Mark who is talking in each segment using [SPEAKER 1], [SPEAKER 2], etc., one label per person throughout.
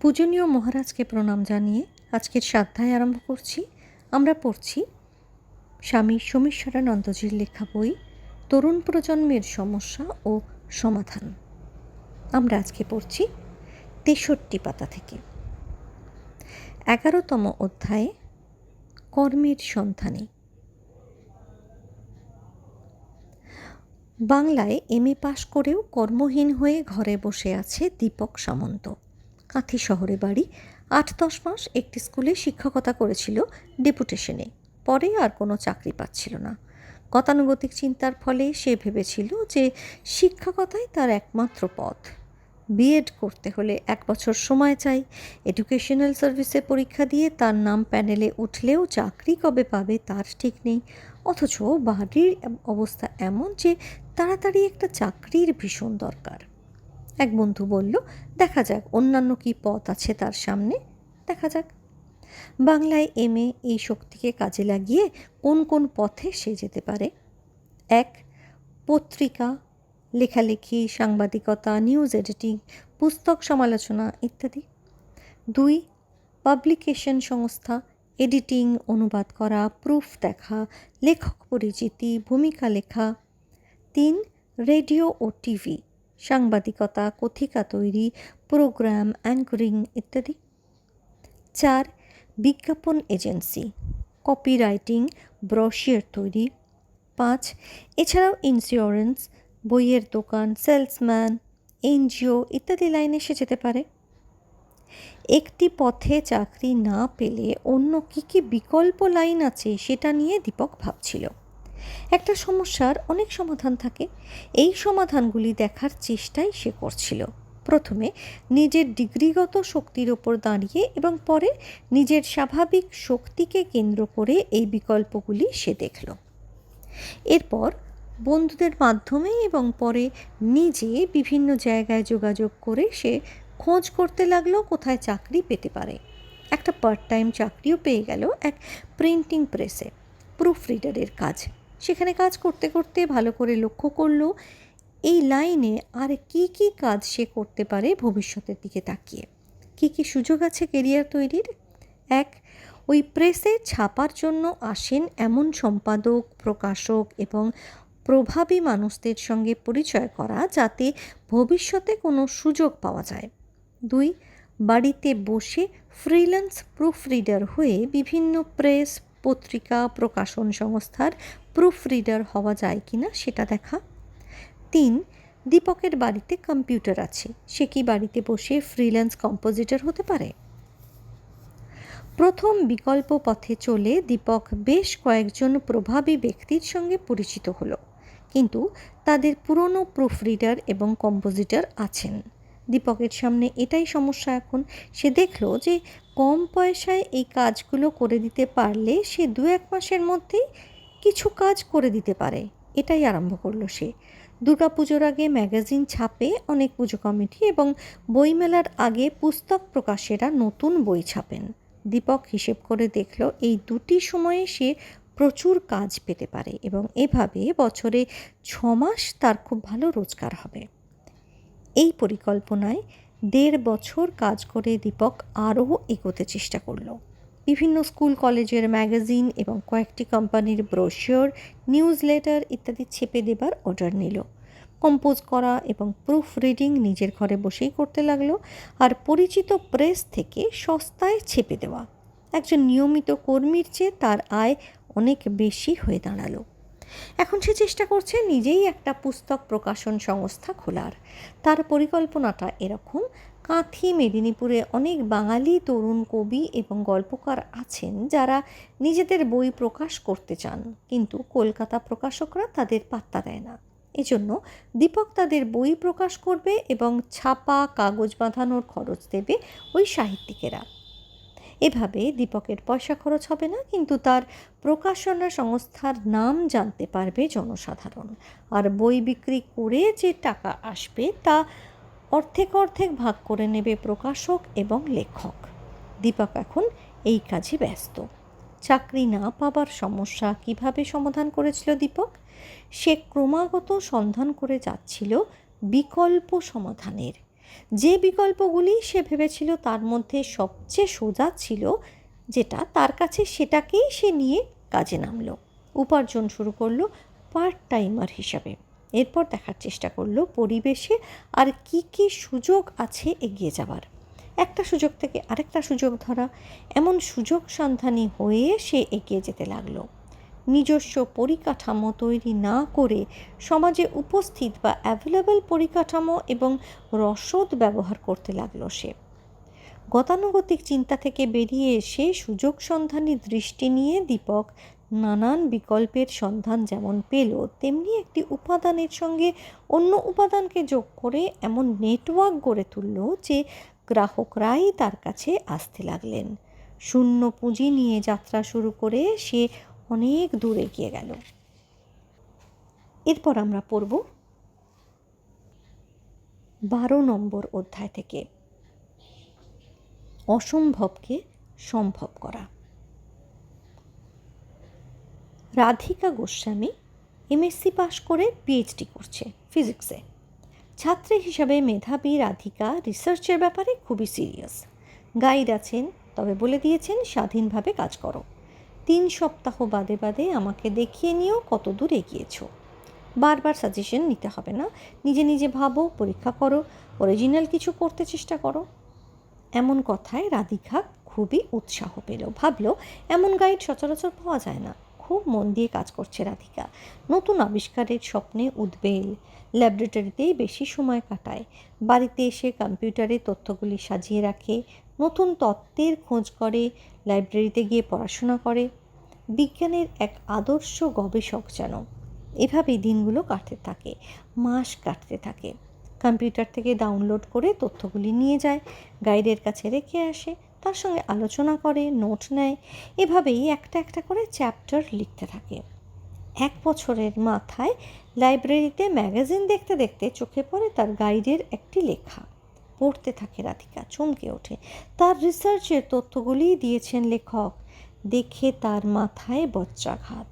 [SPEAKER 1] পূজনীয় মহারাজকে প্রণাম জানিয়ে আজকের সাধ্যায় আরম্ভ করছি। আমরা পড়ছি স্বামী সোমেশ্বরানন্দজির লেখা বই, তরুণ প্রজন্মের সমস্যা ও সমাধান। আমরা আজকে পড়ছি তেষট্টি পাতা থেকে। এগারোতম অধ্যায়ে কর্মের সন্ধানে। বাংলায় এম এ পাশ করেও কর্মহীন হয়ে ঘরে বসে আছে দীপক সামন্ত। কাঁথি শহরে বাড়ি। আট দশ মাস একটি স্কুলে শিক্ষকতা করেছিল ডেপুটেশনে। পরে আর কোনো চাকরি পাচ্ছিল না। গতানুগতিক চিন্তার ফলে সে ভেবেছিল যে শিক্ষকতাই তার একমাত্র পথ। বিএড করতে হলে এক বছর সময় চাই। এডুকেশনাল সার্ভিসে পরীক্ষা দিয়ে তার নাম প্যানেলে উঠলেও চাকরি কবে পাবে তার ঠিক নেই। অথচ বাড়ির অবস্থা এমন যে তাড়াতাড়ি একটা চাকরির ভীষণ দরকার। এক বন্ধু বলল, দেখা যাক, অন্যান্য কি পথ আছে তার সামনে? দেখা যাক। বাংলায় এম এ এই শক্তিকে কাজে লাগিয়ে কোন কোন পথে সে যেতে পারে? এক, পত্রিকা, লেখালেখি, সাংবাদিকতা, নিউজ এডিটিং, পুস্তক সমালোচনা ইত্যাদি। দুই, পাবলিকেশন সংস্থা, এডিটিং, অনুবাদ করা, প্রুফ দেখা, লেখক পরিচিতি, ভূমিকা লেখা। তিন, রেডিও ও টিভি। সাংবাদিকতা, কথিকা তৈরি, প্রোগ্রাম, অ্যাঙ্করিং ইত্যাদি। চার, বিজ্ঞাপন এজেন্সি, কপিরাইটিং, ব্রশিয়ার তৈরি। পাঁচ, এছাড়াও ইন্স্যুরেন্স, বইয়ের দোকান, সেলসম্যান, এনজিও ইত্যাদি লাইনে এসে যেতে পারে। একটি পথে চাকরি না পেলে অন্য কী কী বিকল্প লাইন আছে সেটা নিয়ে দীপক ভাবছিল। একটা সমস্যার অনেক সমাধান থাকে। এই সমাধানগুলি দেখার চেষ্টাই সে করছিল। প্রথমে নিজের ডিগ্রিগত শক্তির ওপর দাঁড়িয়ে এবং পরে নিজের স্বাভাবিক শক্তিকে কেন্দ্র করে এই বিকল্পগুলি সে দেখল। এরপর বন্ধুদের মাধ্যমে এবং পরে নিজে বিভিন্ন জায়গায় যোগাযোগ করে সে খোঁজ করতে লাগল কোথায় চাকরি পেতে পারে। একটা পার্ট টাইম চাকরিও পেয়ে গেল এক প্রিন্টিং প্রেসে প্রুফ রিডারের কাজ। সেখানে কাজ করতে করতে ভালো করে লক্ষ্য করল, এই লাইনে আর কি কি কাজ সে করতে পারে ভবিষ্যতের দিকে তাকিয়ে। কি কি সুযোগ আছে কেরিয়ার তৈরির? এক, ওই প্রেসে ছাপার জন্য আসেন এমন সম্পাদক, প্রকাশক এবং প্রভাবী মানুষদের সঙ্গে পরিচয় করা যাতে ভবিষ্যতে কোনো সুযোগ পাওয়া যায়। দুই, বাড়িতে বসে ফ্রিল্যান্স প্রুফ রিডার হয়ে বিভিন্ন প্রেস পত্রিকা প্রকাশন সংস্থার প্রুফ রিডার হওয়া যায় কি না সেটা দেখা। তিন, দীপকের বাড়িতে কম্পিউটার আছে, সে কি বাড়িতে বসে ফ্রিল্যান্স কম্পোজিটর হতে পারে? প্রথম বিকল্প পথে চলে দীপক বেশ কয়েকজন প্রভাবী ব্যক্তির সঙ্গে পরিচিত হলো, কিন্তু তাদের পুরনো প্রুফ রিডার এবং কম্পোজিটর আছেন। দীপকের সামনে এটাই সমস্যা এখন। সে দেখল যে কম পয়সায় এই কাজগুলো করে দিতে পারলে সে দু এক মাসের মধ্যেই কিছু কাজ করে দিতে পারে। এটাই আরম্ভ করল সে। দুর্গা পুজোর আগে ম্যাগাজিন ছাপে অনেক পুজো কমিটি এবং বইমেলার আগে পুস্তক প্রকাশেরা নতুন বই ছাপেন। দীপক হিসেব করে দেখল এই দুটি সময়ে সে প্রচুর কাজ পেতে পারে এবং এভাবে বছরে ছ মাস তার খুব ভালো রোজগার হবে। এই পরিকল্পনায় দেড় বছর কাজ করে দীপক আরও এগোতে চেষ্টা করল। বিভিন্ন স্কুল, কলেজের ম্যাগাজিন এবং কয়েকটি কোম্পানির ব্রোশিওর নিউজ লেটার ইত্যাদি ছেপে দেবার অর্ডার নিল। কম্পোজ করা এবং প্রুফ রিডিং নিজের ঘরে বসেই করতে লাগল আর পরিচিত প্রেস থেকে সস্তায় ছেপে দেওয়া। একজন নিয়মিত কর্মীর চেয়ে তার আয় অনেক বেশি হয়ে দাঁড়াল। এখন সে চেষ্টা করছে নিজেই একটা পুস্তক প্রকাশন সংস্থা খোলার। তার পরিকল্পনাটা এরকম, কাঁথি মেদিনীপুরে অনেক বাঙালি তরুণ কবি এবং গল্পকার আছেন যারা নিজেদের বই প্রকাশ করতে চান, কিন্তু কলকাতা প্রকাশকরা তাদের পাত্তা দেয় না। এজন্য দীপক তাদের বই প্রকাশ করবে এবং ছাপা কাগজ বাঁধানোর খরচ দেবে ওই সাহিত্যিকেরা। এভাবে দীপকের পয়সা খরচ হবে না, কিন্তু তার প্রকাশনা সংস্থার নাম জানতে পারবে জনসাধারণ। আর বই বিক্রি করে যে টাকা আসবে, তা অর্ধেক অর্ধেক ভাগ করে নেবে প্রকাশক এবং লেখক। দীপক এখন এই কাজে ব্যস্ত। চাকরি না পাবার সমস্যা কীভাবে সমাধান করেছিল দীপক? সে ক্রমাগত সন্ধান করে যাচ্ছিল বিকল্প সমাধানের যে বিকল্পগুলি সে ভেবেছিল তার মধ্যে সবচেয়ে সোজা ছিল, যেটা তার কাছে সেটাকেই সে নিয়ে কাজে নামলো। উপার্জন শুরু করল পার্ট টাইমার হিসাবে। এরপর দেখার চেষ্টা করল পরিবেশে আর কি কি সুযোগ আছে এগিয়ে যাওয়ার একটা সুযোগ থেকে আরেকটা সুযোগ ধরা, এমন সুযোগ সন্ধানী হয়ে সে এগিয়ে যেতে লাগল। নিজস্ব পরিকাঠামো তৈরি না করে সমাজে উপস্থিত বা অ্যাভেলেবল পরিকাঠামো এবং রসদ ব্যবহার করতে লাগল সে। গতানুগতিক চিন্তা থেকে বেরিয়ে এসে সুযোগ সন্ধানী দৃষ্টি নিয়ে দীপক নানান বিকল্পের সন্ধান যেমন পেল, তেমনি একটি উপাদানের সঙ্গে অন্য উপাদানকে যোগ করে এমন নেটওয়ার্ক গড়ে তুলল যে গ্রাহকরাই তার কাছে আসতে লাগলেন। শূন্য পুঁজি নিয়ে যাত্রা শুরু করে সে অনেক দূর এগিয়ে গেল। এরপর আমরা পড়ব বারো নম্বর অধ্যায় থেকে। অসম্ভবকে সম্ভব করা। রাধিকা গোস্বামী এমএসসি পাশ করে পিএইচডি করছে ফিজিক্সে ছাত্রী হিসাবে মেধাবী রাধিকা রিসার্চের ব্যাপারে খুবই সিরিয়াস গাইড আছেন, তবে বলে দিয়েছেন স্বাধীনভাবে কাজ করো। তিন সপ্তাহ বাদে বাদে আমাকে দেখিয়ে নিয়েও কত দূর এগিয়েছো। বারবার সাজেশন নিতে হবে না। নিজে নিজে ভাবো, পরীক্ষা করো অরিজিনাল কিছু করতে চেষ্টা করো। এমন কথায় রাধিকা খুবই উৎসাহ পেল। ভাবলো, এমন গাইড সচরাচর পাওয়া যায় না। খুব মন দিয়ে কাজ করছে রাধিকা। নতুন আবিষ্কারের স্বপ্নে উদ্বেল ল্যাবরেটরিতেই বেশি সময় কাটায়। বাড়িতে এসে কম্পিউটারে তথ্যগুলি সাজিয়ে রাখে। নতুন তত্ত্বের খোঁজ করে লাইব্রেরিতে গিয়ে পড়াশোনা করে। বিজ্ঞানের এক আদর্শ গবেষক যেন। এভাবেই দিনগুলো কাটতে থাকে, মাস কাটতে থাকে। কম্পিউটার থেকে ডাউনলোড করে তথ্যগুলি নিয়ে যায়, গাইডের কাছে রেখে আসে, তার সঙ্গে আলোচনা করে, নোট নেয়। এভাবেই একটা একটা করে চ্যাপ্টার লিখতে থাকে। এক বছরের মাথায় লাইব্রেরিতে ম্যাগাজিন দেখতে দেখতে চোখে পড়ে তার গাইডের একটি লেখা। পড়তে থাকে রাধিকা, চমকে ওঠে। তার রিসার্চের তথ্যগুলি দিয়েছেন লেখক। দেখে তার মাথায় বজ্রাঘাত।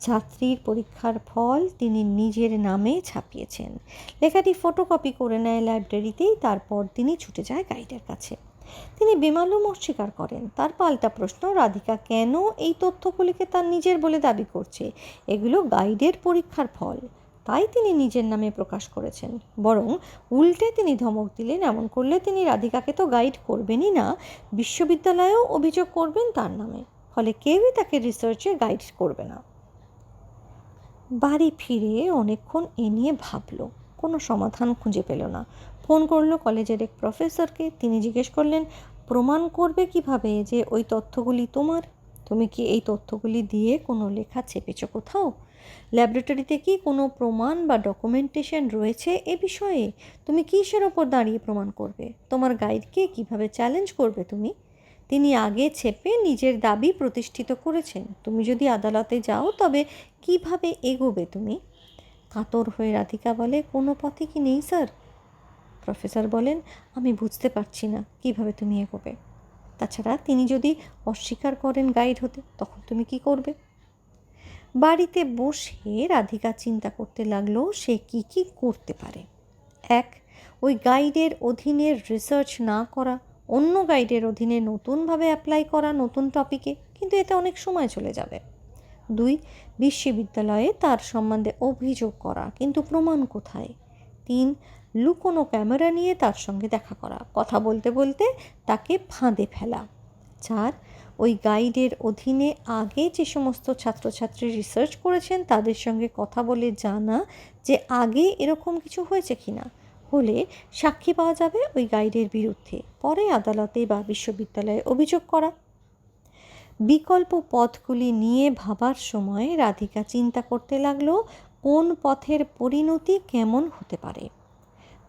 [SPEAKER 1] ছাত্রীর পরীক্ষার ফল তিনি নিজের নামে ছাপিয়েছেন। লেখাটি ফটোকপি করে নেয় লাইব্রেরিতেই তারপর তিনি ছুটে যায় গাইডের কাছে। তিনি বেমালুম অস্বীকার করেন। তার পাল্টা প্রশ্ন, রাধিকা কেন এই তথ্যগুলিকে তার নিজের বলে দাবি করছে? এগুলো গাইডের পরীক্ষার ফল। তাই তিনি নিজের নামে প্রকাশ করেছেন। বরং উল্টে তিনি ধমক দিলেন, এমন করলে তিনি রাধিকাকে তো গাইড করবেনই না, বিশ্ববিদ্যালয়েও অভিযোগ করবেন তার নামে। ফলে কেউই তাকে রিসার্চে গাইড করবে না। বাড়ি ফিরে অনেকক্ষণ এ নিয়ে ভাবল, কোনো সমাধান খুঁজে পেল না। ফোন করল কলেজের এক প্রফেসরকে তিনি জিজ্ঞেস করলেন, প্রমাণ করবে কীভাবে যে ওই তথ্যগুলি তোমার? তুমি কি এই তথ্যগুলি দিয়ে কোনো লেখা চেপেছ কোথাও? ল্যাবরেটরিতে কি কোনো প্রমাণ বা ডকুমেন্টেশন রয়েছে এ বিষয়ে? তুমি কিসের ওপর দাঁড়িয়ে প্রমাণ করবে? তোমার গাইডকে কীভাবে চ্যালেঞ্জ করবে তুমি? তিনি আগে ছেপে নিজের দাবি প্রতিষ্ঠিত করেছেন। তুমি যদি আদালতে যাও, তবে কীভাবে এগোবে তুমি? কাতর হয়ে রাধিকা বলে, কোনো পথে কি নেই, স্যার? প্রফেসর বলেন, আমি বুঝতে পারছি না, কীভাবে তুমি এগোবে? তাছাড়া তিনি যদি অস্বীকার করেন গাইড হতে, তখন তুমি কি করবে? বাড়িতে বসে রাধিকা চিন্তা করতে লাগল, সে কি কি করতে পারে। এক, ওই গাইডের অধীনে রিসার্চ না করা, অন্য গাইডের অধীনে নতুনভাবে অ্যাপ্লাই করা নতুন টপিকে কিন্তু এতে অনেক সময় চলে যাবে। দুই, বিশ্ববিদ্যালয়ে তার সম্বন্ধে অভিযোগ করা, কিন্তু প্রমাণ কোথায়? তিন, লুকোনো ক্যামেরা নিয়ে তার সঙ্গে দেখা করা, কথা বলতে বলতে তাকে ফাঁদে ফেলা। চার ওই গাইডের অধীনে আগে যে সমস্ত ছাত্রছাত্রী রিসার্চ করেছেন, তাদের সঙ্গে কথা বলে জানা যে আগে এরকম কিছু হয়েছে কিনা। হলে সাক্ষী পাওয়া যাবে ওই গাইডের বিরুদ্ধে। পরে আদালতে বা বিশ্ববিদ্যালয়ে অভিযোগ করা। বিকল্প পথগুলি নিয়ে ভাবার সময় রাধিকা চিন্তা করতে লাগল, কোন পথের পরিণতি কেমন হতে পারে।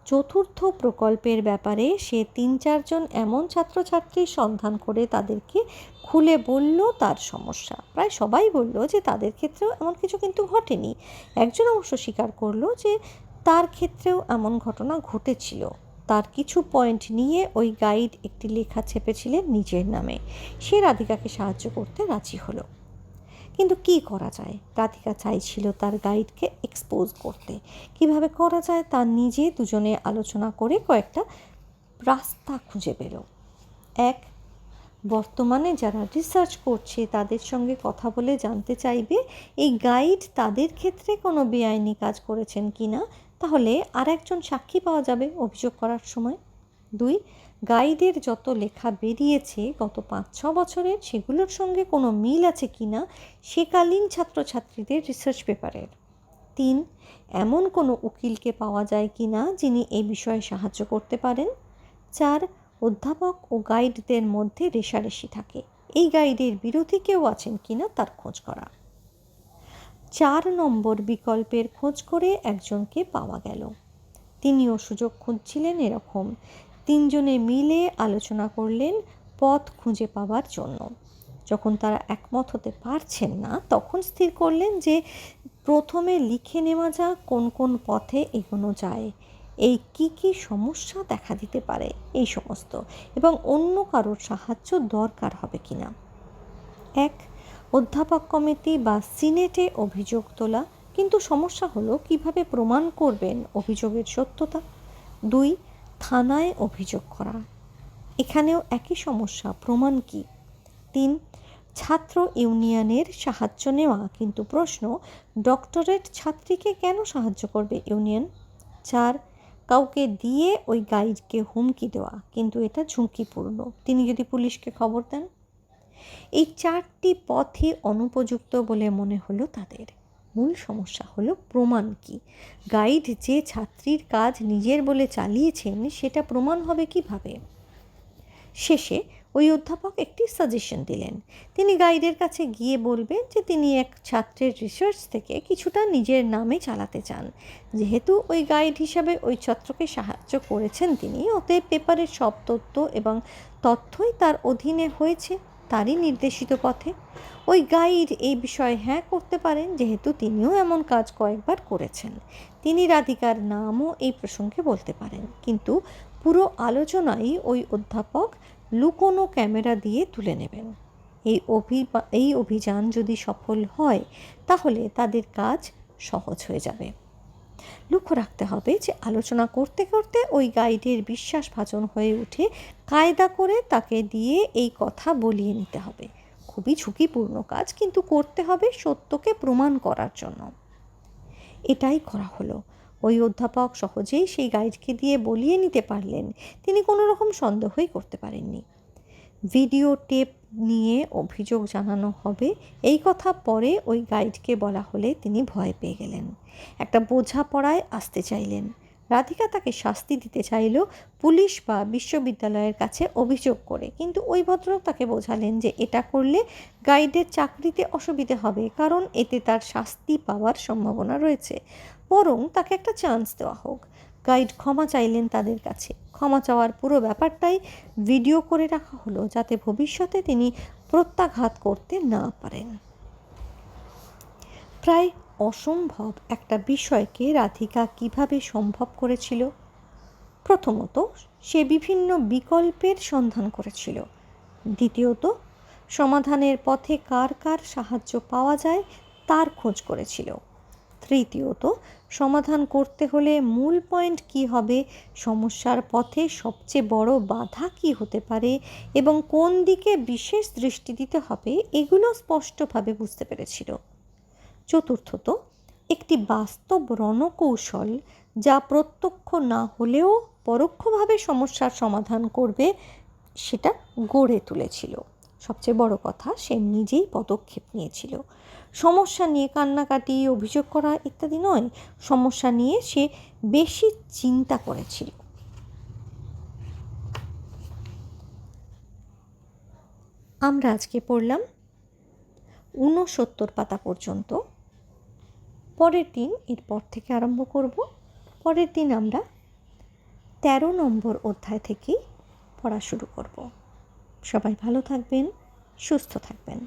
[SPEAKER 1] চতুর্থ প্রকল্পের ব্যাপারে সে তিন চারজন এমন ছাত্রছাত্রীর সন্ধান করে তাদেরকে খুলে বলল, তার সমস্যা। প্রায় সবাই বলল যে, তাদের ক্ষেত্রেও এমন কিছু কিন্তু ঘটেনি। একজন অবশ্য স্বীকার করল যে, তার ক্ষেত্রেও এমন ঘটনা ঘটেছিল। তার কিছু পয়েন্ট নিয়ে ওই গাইড একটি লেখা ছেপেছিলেন নিজের নামে। সে রাধিকাকে সাহায্য করতে রাজি হলো। কিন্তু কি করা যায়? রাধিকা চাইছিল তার গাইডকে এক্সপোজ করতে। কীভাবে করা যায় তা নিজে দুজনে আলোচনা করে কয়েকটা রাস্তা খুঁজে পেল। এক, বর্তমানে যারা রিসার্চ করছে তাদের সঙ্গে কথা বলে জানতে চাইবে, এই গাইড তাদের ক্ষেত্রে কোনো বেআইনি কাজ করেছেন কি না তাহলে আর একজন সাক্ষী পাওয়া যাবে অভিযোগ করার সময়। দুই গাইডের যত লেখা বেরিয়েছে গত পাঁচ ছ বছরের সেগুলোর সঙ্গে কোনো মিল আছে কি না, সেকালীন ছাত্রছাত্রীদের রিসার্চ পেপারের তিন, এমন কোনো উকিলকে পাওয়া যায় কি না, যিনি এই বিষয়ে সাহায্য করতে পারেন? চার, অধ্যাপক ও গাইডদের মধ্যে রেশারেশি থাকে। এই গাইডের বিরোধী কেউ আছেন কিনা তার খোঁজ করা। চার নম্বর বিকল্পের খোঁজ করে একজনকে পাওয়া গেল। তিনিও সুযোগ খুঁজছিলেন এরকম। তিনজনে মিলে আলোচনা করলেন পথ খুঁজে পাওয়ার জন্য। যখন তারা একমত হতে পারছেন না, তখন স্থির করলেন যে প্রথমে লিখে নেওয়া যাক কোন কোন পথে এগোনো যায়। এই কি কি সমস্যা দেখা দিতে পারে, এই সমস্ত। এবং অন্য কারোর সাহায্য দরকার হবে কি না এক, অধ্যাপক কমিটি বা সিনেটে অভিযোগ তোলা। কিন্তু সমস্যা হলো কীভাবে প্রমাণ করবেন অভিযোগের সত্যতা। দুই থানায় অভিযোগ করা। এখানেও একই সমস্যা, প্রমাণ কি? তিন, ছাত্র ইউনিয়নের সাহায্য নেওয়া, কিন্তু প্রশ্ন, ডক্টরেট ছাত্রীকে কেন সাহায্য করবে ইউনিয়ন? চার, কাউকে দিয়ে ওই গাইডকে হুমকি দেওয়া, কিন্তু এটা ঝুঁকিপূর্ণ। তিনি যদি পুলিশকে খবর দেন? এই চারটি পথই অনুপযুক্ত বলে মনে হলো তাদের। মূল সমস্যা হলো প্রমাণ কি? গাইড যে ছাত্রীর কাজ নিজের বলে চালিয়েছেন, সেটা প্রমাণ হবে কীভাবে? শেষে ওই অধ্যাপক একটি সাজেশন দিলেন। তিনি গাইডের কাছে গিয়ে বলবেন যে তিনি এক ছাত্রের রিসার্চ থেকে কিছুটা নিজের নামে চালাতে চান। যেহেতু ওই গাইড হিসাবে ওই ছাত্রকে সাহায্য করেছেন তিনি, অতএব পেপারের সব তথ্য এবং তথ্যই তার অধীনে হয়েছে। তারই নির্দেশিত পথে। ওই গাইড এই বিষয়ে হ্যাঁ করতে পারেন, যেহেতু তিনিও এমন কাজ কয়েকবার করেছেন। তিনি রাধিকার নামও এই প্রসঙ্গে বলতে পারেন। কিন্তু পুরো আলোচনাই ওই অধ্যাপক লুকোনো ক্যামেরা দিয়ে তুলে নেবেন। এই অভি, এই অভিযান যদি সফল হয়, তাহলে তাদের কাজ সহজ হয়ে যাবে। লক্ষ্য রাখতে হবে যে আলোচনা করতে করতে ওই গাইডের বিশ্বাসভাজন হয়ে উঠে কায়দা করে তাকে দিয়ে এই কথা বলিয়ে নিতে হবে। খুবই ঝুঁকিপূর্ণ কাজ কিন্তু করতে হবে সত্যকে প্রমাণ করার জন্য। এটাই করা হলো। ওই অধ্যাপক সহজেই সেই গাইডকে দিয়ে বলিয়ে নিতে পারলেন। তিনি কোনো রকম সন্দেহই করতে পারেননি। ভিডিও টেপ নিয়ে অভিযোগ জানানো হবে। এই কথা পরে ওই গাইডকে বলা হলে তিনি ভয় পেয়ে গেলেন। একটা বোঝাপড়ায় আসতে চাইলেন। রাধিকা তাকে শাস্তি দিতে চাইল, পুলিশ বা বিশ্ববিদ্যালয়ের কাছে অভিযোগ করে। কিন্তু ওই ভদ্রলোক তাকে বোঝালেন যে এটা করলে গাইডের চাকরিতে অসুবিধে হবে, কারণ এতে তার শাস্তি পাওয়ার সম্ভাবনা রয়েছে। বরং তাকে একটা চান্স দেওয়া হোক। গাইড ক্ষমা চাইলেন তাদের কাছে। ক্ষমা চাওয়ার পুরো ব্যাপারটাই ভিডিও করে রাখা হলো যাতে ভবিষ্যতে তিনি প্রত্যাঘাত করতে না পারেন। প্রায় অসম্ভব একটা বিষয়কে রাধিকা কীভাবে সম্ভব করেছিল? প্রথমত, সে বিভিন্ন বিকল্পের সন্ধান করেছিল। দ্বিতীয়ত, সমাধানের পথে কার কার সাহায্য পাওয়া যায় তার খোঁজ করেছিল। তৃতীয়ত, সমাধান করতে হলে মূল পয়েন্ট কি হবে? সমস্যার পথে সবচেয়ে বড় বাধা কি হতে পারে? এবং কোন দিকে বিশেষ দৃষ্টি দিতে হবে? এগুলো স্পষ্টভাবে বুঝতে পেরেছিল। চতুর্থত, একটি বাস্তব রণকৌশল যা প্রত্যক্ষ না হলেও পরোক্ষভাবে সমস্যার সমাধান করবে, সেটা গড়ে তুলেছিল। সবচেয়ে বড় কথা, সে নিজেই পদক্ষেপ নিয়েছিল। সমস্যা নিয়ে কান্নাকাটি, অভিযোগ করা ইত্যাদি নয়। সমস্যা নিয়ে সে বেশি চিন্তা করেছিল। আমরা আজকে পড়লাম ঊনসত্তর পাতা পর্যন্ত। পরের দিন এরপর থেকে আরম্ভ করব। পরের দিন আমরা তেরো নম্বর অধ্যায় থেকেই পড়া শুরু করব। সবাই ভালো থাকবেন, সুস্থ থাকবেন।